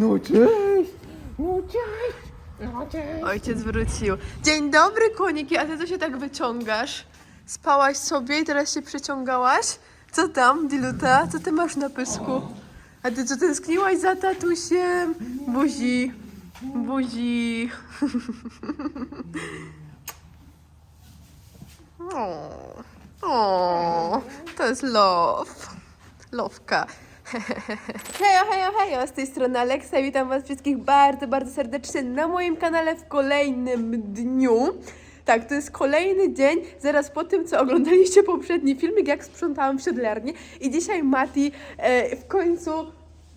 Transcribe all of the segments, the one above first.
No cześć! No cześć! No cześć! Ojciec wrócił. Dzień dobry, koniki, a ty co się tak wyciągasz? Spałaś sobie i teraz się przeciągałaś? Co tam, Diluta? Co ty masz na pysku? A ty co tęskniłaś za tatusiem? Buzi, buzi. O, o, to jest love. Lowka. Hejo, hejo, hejo, z tej strony Aleksa witam was wszystkich bardzo, bardzo serdecznie na moim kanale w kolejnym dniu. Tak, to jest kolejny dzień, zaraz po tym, co oglądaliście poprzedni filmik, jak sprzątałam w siodlarni. I dzisiaj Mati e, w końcu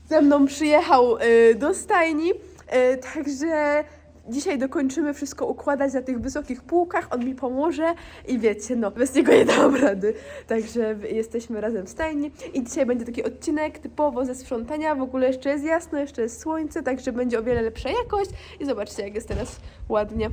ze mną przyjechał e, do stajni, e, także dzisiaj dokończymy wszystko układać na tych wysokich półkach, on mi pomoże i wiecie, no, bez niego nie dam rady. Także jesteśmy razem w stajni i dzisiaj będzie taki odcinek typowo ze sprzątania, w ogóle jeszcze jest jasno, jeszcze jest słońce, także będzie o wiele lepsza jakość i zobaczcie, jak jest teraz ładnie,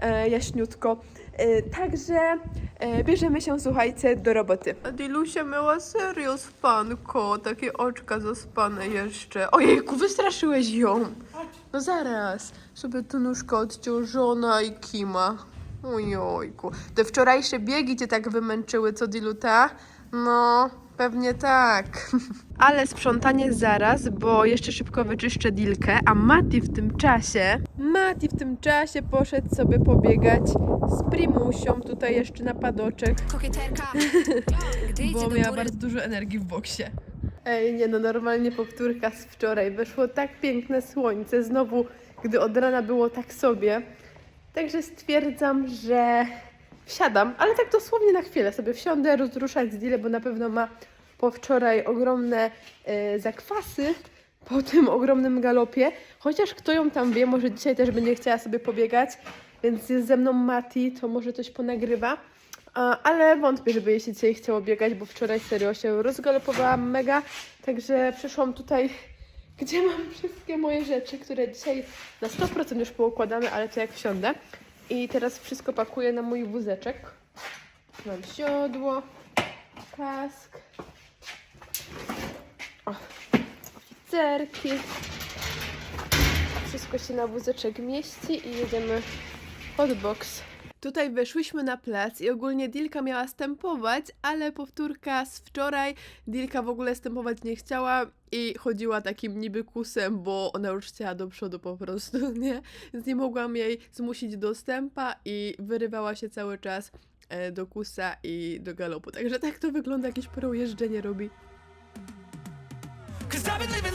e, jaśniutko. E, także e, bierzemy się, słuchajcie, do roboty. A Dilusia miała serio spanko, takie oczka zaspane jeszcze. Ojejku, wystraszyłeś ją. No zaraz, sobie tu nóżka odciążona i kima. Ojojku. Te wczorajsze biegi cię tak wymęczyły, co Diluta? No, pewnie tak. Ale sprzątanie zaraz, bo jeszcze szybko wyczyszczę Dilkę, a Mati w tym czasie... Mati w tym czasie poszedł sobie pobiegać z Primusią tutaj jeszcze na padoczek Kokieterka, bo miała bardzo dużo energii w boksie. Ej, nie no, normalnie powtórka z wczoraj. Weszło tak piękne słońce, znowu, gdy od rana było tak sobie. Także stwierdzam, że wsiadam, ale tak dosłownie na chwilę sobie wsiądę, rozruszać z bo na pewno ma po wczoraj ogromne e, zakwasy po tym ogromnym galopie. Chociaż kto ją tam wie, może dzisiaj też będzie chciała sobie pobiegać, więc jest ze mną Mati, to może coś ponagrywa. Ale wątpię, żeby jej dzisiaj chciało biegać, bo wczoraj serio się rozgalopowałam mega. Także przyszłam tutaj, gdzie mam wszystkie moje rzeczy, które dzisiaj na 100% już poukładane, ale to jak wsiądę. I teraz wszystko pakuję na mój wózeczek. Mam siodło, kask, o, oficerki. Wszystko się na wózeczek mieści i jedziemy pod box. Tutaj weszłyśmy na plac i ogólnie Dilka miała stępować, ale powtórka z wczoraj Dilka w ogóle stępować nie chciała i chodziła takim niby kusem, bo ona już chciała do przodu po prostu, nie? Więc nie mogłam jej zmusić do stępa i wyrywała się cały czas e, do kusa i do galopu. Także tak to wygląda, jakieś pro jeżdżenie robi. Cause I've been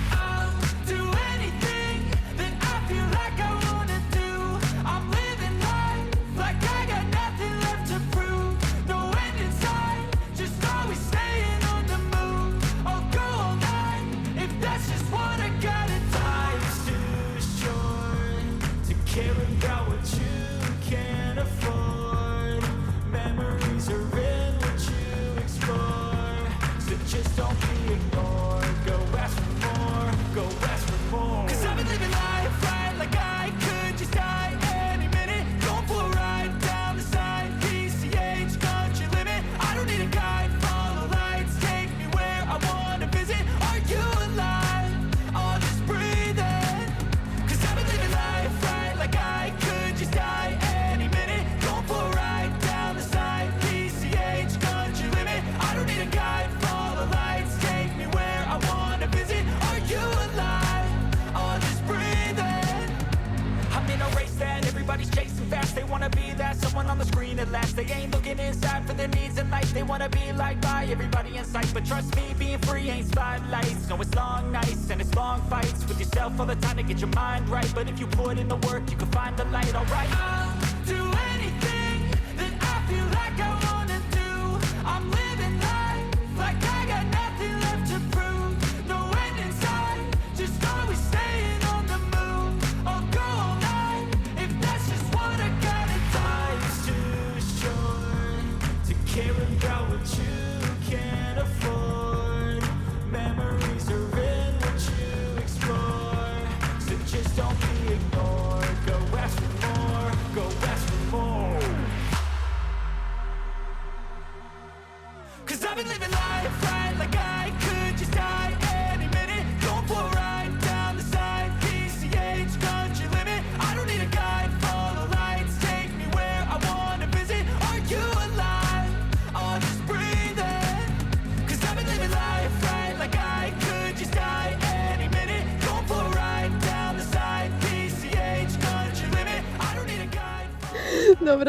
All the time to get your mind right. But if you put in the work, you can find the light, alright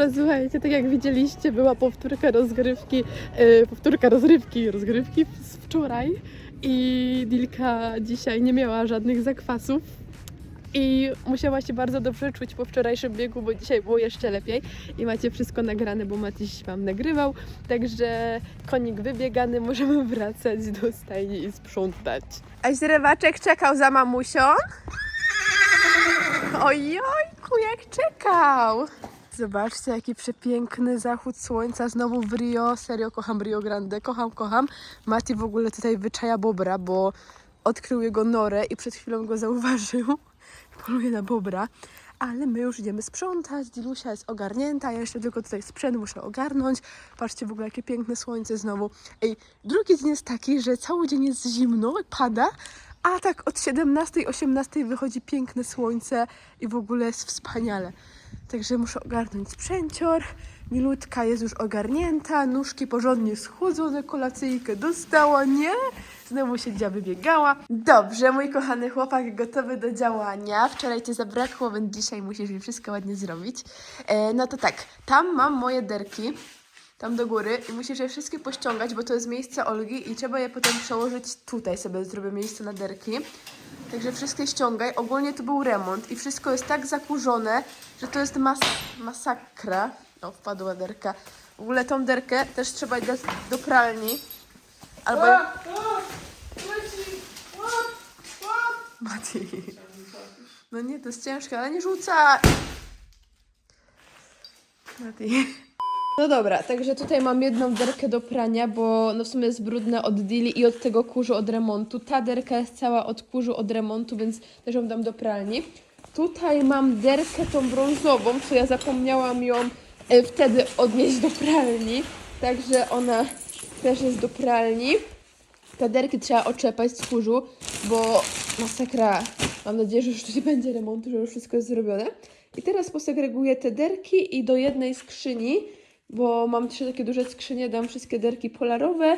Dobra, słuchajcie, tak jak widzieliście, była powtórka rozgrywki, e, powtórka rozrywki, rozgrywki z wczoraj i Dilka dzisiaj nie miała żadnych zakwasów i musiała się bardzo dobrze czuć po wczorajszym biegu, bo dzisiaj było jeszcze lepiej i macie wszystko nagrane, bo Matyś Wam nagrywał, także konik wybiegany, możemy wracać do stajni i sprzątać. A źrewaczek czekał za mamusią? Ojojku, jak czekał! Zobaczcie, jaki przepiękny zachód słońca znowu w Rio. Serio, kocham Rio Grande, kocham, kocham. Mati w ogóle tutaj wyczaja bobra, bo odkrył jego norę i przed chwilą go zauważył. Poluje na bobra. Ale my już idziemy sprzątać. Dilusia jest ogarnięta. Ja jeszcze tylko tutaj sprzęt muszę ogarnąć. Patrzcie w ogóle, jakie piękne słońce znowu. Ej, drugi dzień jest taki, że cały dzień jest zimno, pada, a tak od 17-18 wychodzi piękne słońce i w ogóle jest wspaniale. Także muszę ogarnąć sprzęcior. Milutka jest już ogarnięta, nóżki porządnie schłodzone, kolacyjkę dostała, nie? Znowu się wybiegała. Dobrze, mój kochany chłopak gotowy do działania. Wczoraj cię zabrakło, więc dzisiaj musisz mi wszystko ładnie zrobić. E, no to tak, tam mam moje derki, tam do góry i musisz je wszystkie pościągać, bo to jest miejsce Olgi i trzeba je potem przełożyć tutaj sobie zrobię miejsce na derki. Także wszystkie ściągaj. Ogólnie to był remont i wszystko jest tak zakurzone, że to jest mas masakra. O, wpadła derka. W ogóle tą derkę też trzeba dać do pralni. Albo... Mati. No nie, to jest ciężkie, ale nie rzuca. Mati. No dobra, także tutaj mam jedną derkę do prania, bo no w sumie jest brudne od dili i od tego kurzu od remontu. Ta derka jest cała od kurzu od remontu, więc też ją dam do pralni. Tutaj mam derkę tą brązową, co ja zapomniałam ją e, wtedy odnieść do pralni. Także ona też jest do pralni. Te derki trzeba oczepać z kurzu, bo masakra. Mam nadzieję, że już tu nie będzie remontu, że już wszystko jest zrobione. I teraz posegreguję te derki i do jednej skrzyni, bo mam trzy takie duże skrzynie, dam wszystkie derki polarowe,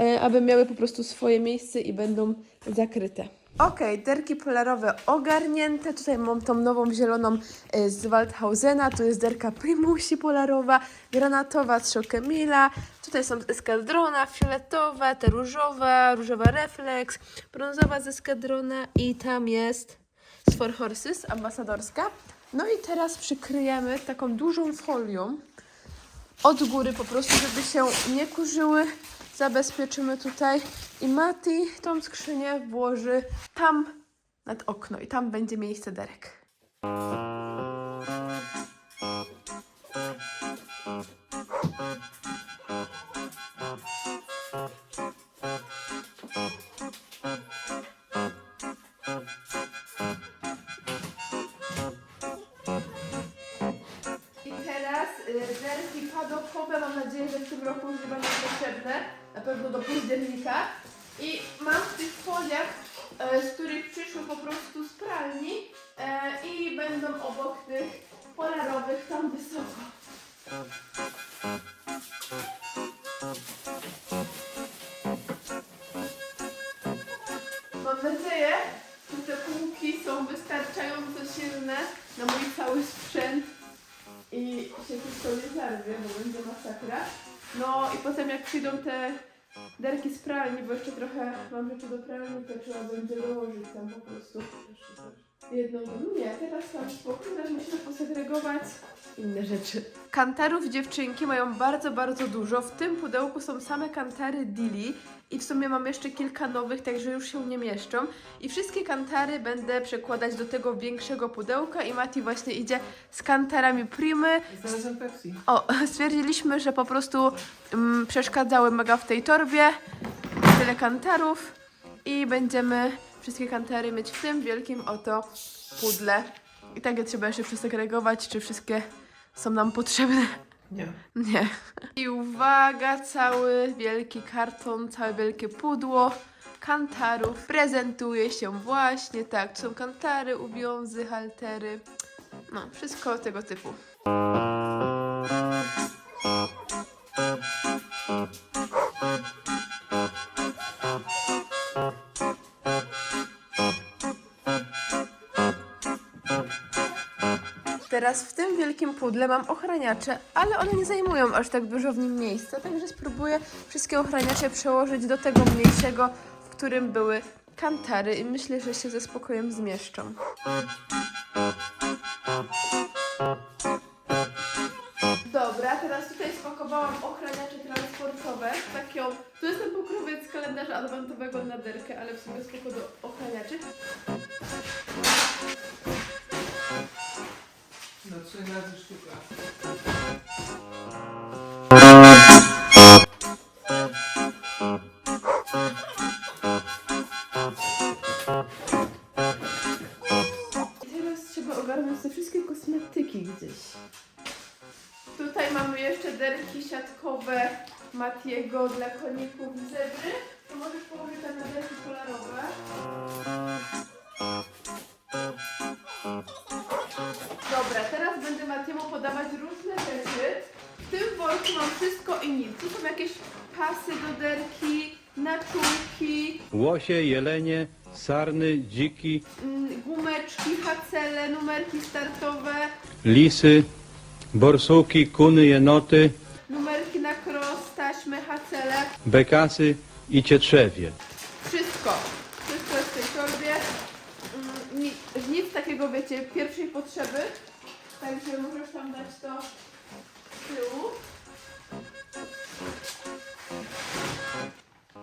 e, aby miały po prostu swoje miejsce i będą zakryte. Okej, derki polarowe ogarnięte. Tutaj mam tą nową zieloną e, z Waldhausena. Tu jest derka Primusi polarowa, granatowa z Chocemila. Tutaj są Eskadrona, fioletowa, te różowa, różowa Reflex, brązowa z Eskadrona i tam jest z Four Horses, ambasadorska. No i teraz przykryjemy taką dużą folią od góry po prostu, żeby się nie kurzyły. Zabezpieczymy tutaj i Mati tą skrzynię włoży tam nad okno i tam będzie miejsce derek. Nie będą potrzebne, na pewno do października. I mam w tych foliach, e, z których przyszły po prostu z pralni e, i będą obok tych polarowych tam wysoko. Mam nadzieję, że te półki są wystarczająco silne na mój cały sprzęt i się wszystko nie zarwie, bo będzie masakra. No i potem jak przyjdą te derki z pralni, bo jeszcze trochę mam rzeczy do pralni, to trzeba będzie dołożyć tam po prostu. Jedną, nie, teraz tam spokój, teraz musimy posegregować inne rzeczy. Kantarów dziewczynki mają bardzo, bardzo dużo. W tym pudełku są same kantary Dili i w sumie mam jeszcze kilka nowych, także już się nie mieszczą. I wszystkie kantary będę przekładać do tego większego pudełka i Mati właśnie idzie z kantarami Primy. Znalazłem Pepsi. O, stwierdziliśmy, że po prostu mm, przeszkadzały mega w tej torbie. Tyle kantarów i będziemy wszystkie kantary mieć w tym wielkim oto pudle. I tak je trzeba jeszcze przesegregować, czy wszystkie są nam potrzebne. Nie. Nie. I uwaga, cały wielki karton, całe wielkie pudło kantarów prezentuje się właśnie tak. Tu są kantary, uwiązy, haltery. No, wszystko tego typu. Teraz w tym wielkim pudle mam ochraniacze, ale one nie zajmują aż tak dużo w nim miejsca, także spróbuję wszystkie ochraniacze przełożyć do tego mniejszego, w którym były kantary i myślę, że się ze spokojem zmieszczą. Dobra, teraz tutaj spakowałam ochraniacze transportowe. Taką, to jest ten pokrowiec kalendarza adwentowego na derkę, ale w sumie spoko do ochraniaczy. Matiemu podawać różne rzeczy. W tym worku mam wszystko i nic. Tu są jakieś pasy do derki, naczulki, Łosie, jelenie, sarny, dziki, mm, gumeczki, hacele, numerki startowe, lisy, borsuki, kuny, jenoty, numerki na cross, taśmy, hacele. bekasy i cietrzewie. Wszystko. Wszystko jest w tej torbie. Mm, Nic, nic takiego, wiecie, pierwszej potrzeby. Także możesz tam dać to z tyłu.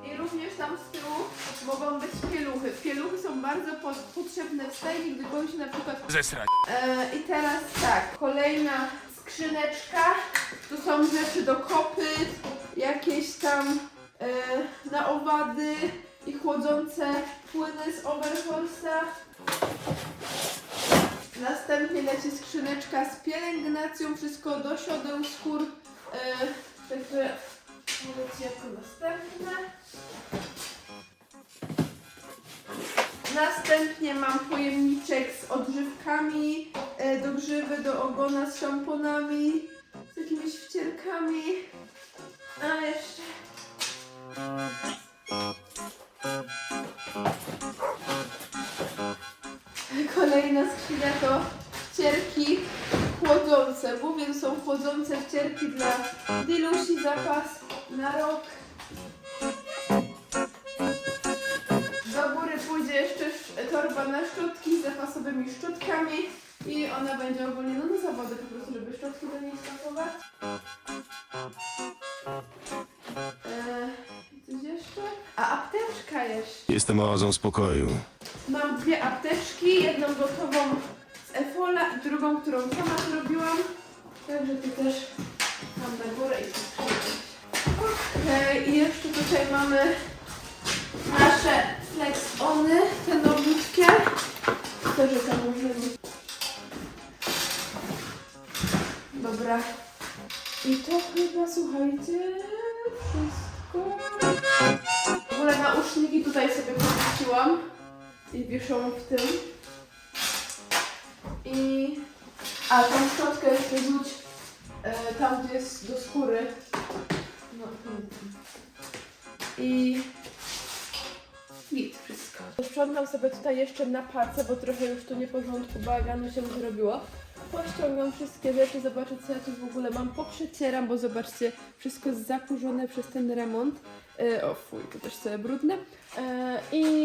I również tam z tyłu mogą być pieluchy. Pieluchy są bardzo po potrzebne w stajni, gdy się na przykład Zesrać. E, I teraz tak, kolejna skrzyneczka. Tu są rzeczy do kopyt, jakieś tam e, na owady i chłodzące płyny z Oberholsta. Następnie leci skrzyneczka z pielęgnacją, wszystko do siodeł, skór. E, także leci jako następne. Następnie mam pojemniczek z odżywkami, e, do grzywy, do ogona, z szamponami, z jakimiś wcierkami. A jeszcze. Kolejna skrzynia to wcierki chłodzące. Mówię, że są chłodzące wcierki dla Dilusi zapas na rok. Do góry pójdzie jeszcze sz- torba na szczotki z zapasowymi szczotkami i ona będzie ogólnie no, na zawody po prostu, żeby szczotki do niej spakować. Eee, coś jeszcze? A apteczka jeszcze. Jestem oazą spokoju. Jedną gotową z Efola i drugą, którą sama zrobiłam. Także tu też mam na górę i tu i jeszcze tutaj mamy nasze Flex Ony, te nowitkie. Też tam możemy. Dobra. I to chyba, słuchajcie, wszystko. W ogóle nauszniki tutaj sobie pomieściłam i wieszą w tym. I... A, tą szczotkę jeszcze rzuć e, tam, gdzie jest do skóry. No. I... Git, wszystko. Sprzątam sobie tutaj jeszcze na pace, bo trochę już tu nieporządku, bałaganu się zrobiło. Pościągam wszystkie rzeczy, zobaczę co ja tu w ogóle mam. Poprzecieram, bo zobaczcie, wszystko jest zakurzone przez ten remont. E, o fuj, to też sobie brudne. E, i,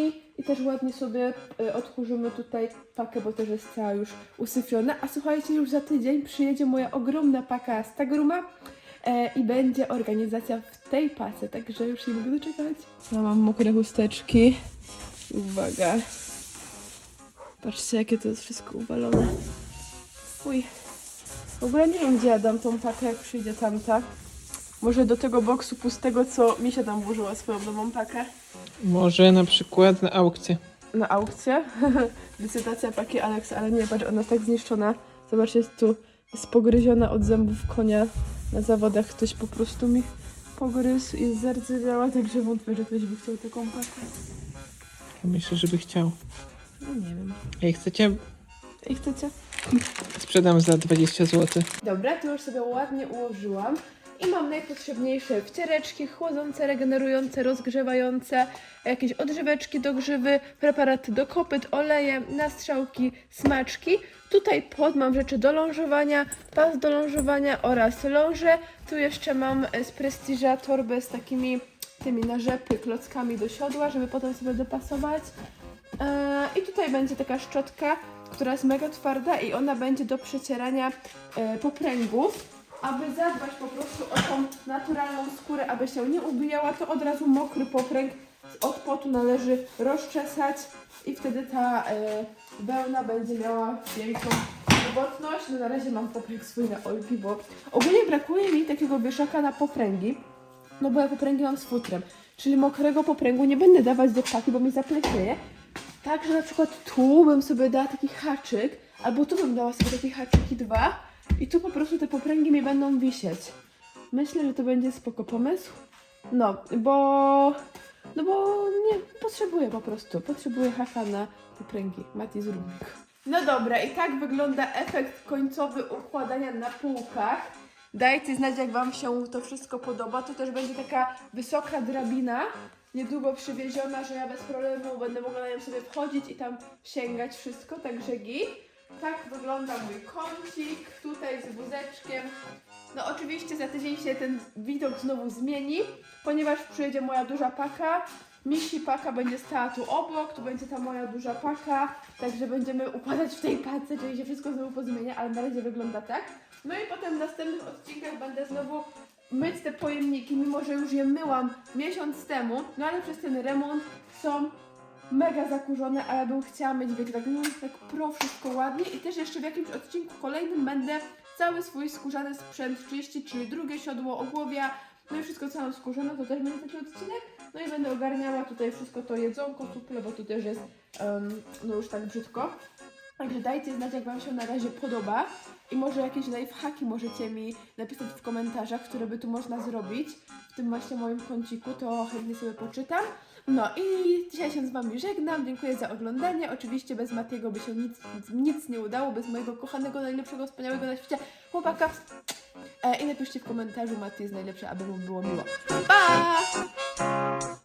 I też ładnie sobie e, odkurzymy tutaj pakę, bo też jest cała już usyfiona. A słuchajcie, już za tydzień przyjedzie moja ogromna paka z Tagruma e, i będzie organizacja w tej pace, także już nie mogę doczekać. Ja mam mokre chusteczki. Uwaga. Patrzcie, jakie to jest wszystko uwalone. Uj. W ogóle nie wiem, gdzie ja dam tą pakę, jak przyjdzie tamta. Może do tego boksu pustego, co mi się tam włożyła swoją nową pakę. Może na przykład na aukcję. Na aukcję. Licytacja paki Alex, ale nie, patrz, ona jest tak zniszczona. Zobaczcie, jest tu jest pogryziona od zębów konia. Na zawodach ktoś po prostu mi pogryzł i zardzewiała, także wątpię, że ktoś by chciał taką pakę. Myślę, żeby chciał. No nie wiem. Ej, chcecie? I chcecie? Sprzedam za 20 zł. Dobra, to już sobie ładnie ułożyłam. I mam najpotrzebniejsze wciereczki chłodzące, regenerujące, rozgrzewające, jakieś odżyweczki do grzywy, preparaty do kopyt, oleje, nastrzałki, smaczki. Tutaj pod mam rzeczy do lążowania, pas do lążowania oraz ląże. Tu jeszcze mam e, z Prestiża torbę z takimi tymi na rzepy, klockami do siodła, żeby potem sobie dopasować. Eee, I tutaj będzie taka szczotka, która jest mega twarda i ona będzie do przecierania e, popręgów. Aby zadbać po prostu o tą naturalną skórę, aby się nie ubijała, to od razu mokry popręg od potu należy rozczesać i wtedy ta e, wełna będzie miała większą wilgotność. No na razie mam popręg swój na olpi, bo ogólnie brakuje mi takiego wieszaka na popręgi, no bo ja popręgi mam z futrem, czyli mokrego popręgu nie będę dawać do paki, bo mi zapleśnieje. Także na przykład tu bym sobie dała taki haczyk, albo tu bym dała sobie takie haczyki dwa i tu po prostu te popręgi mi będą wisieć. Myślę, że to będzie spoko pomysł. No, bo... No bo nie, potrzebuję po prostu. Potrzebuję haka na popręgi. Mati, zrób mi go. No dobra, i tak wygląda efekt końcowy układania na półkach. Dajcie znać, jak Wam się to wszystko podoba. To też będzie taka wysoka drabina, niedługo przywieziona, że ja bez problemu będę mogła na nią sobie wchodzić i tam sięgać wszystko, także git. Tak wygląda mój kącik, tutaj z wózeczkiem. No oczywiście za tydzień się ten widok znowu zmieni, ponieważ przyjedzie moja duża paka. Misi paka będzie stała tu obok, tu będzie ta moja duża paka, także będziemy układać w tej pace, czyli się wszystko znowu pozmienia, ale na razie wygląda tak. No i potem w następnych odcinkach będę znowu myć te pojemniki, mimo że już je myłam miesiąc temu, no ale przez ten remont są mega zakurzone, a ja bym chciała mieć, wiecie, tak, mm, tak pro wszystko ładnie i też jeszcze w jakimś odcinku kolejnym będę cały swój skórzany sprzęt czyścić, czyli drugie siodło, ogłowia, no i wszystko co mam to też będzie taki odcinek, no i będę ogarniała tutaj wszystko to jedzonko, suple, bo tu też jest, em, no już tak brzydko. Także dajcie znać, jak Wam się na razie podoba i może jakieś lifehacki możecie mi napisać w komentarzach, które by tu można zrobić w tym właśnie moim kąciku, to chętnie sobie poczytam. No i dzisiaj się z Wami żegnam, dziękuję za oglądanie. Oczywiście bez Matiego by się nic, nic nie udało, bez mojego kochanego, najlepszego, wspaniałego na świecie chłopaka. E, I napiszcie w komentarzu, Mati jest najlepszy, aby mu było miło. Pa!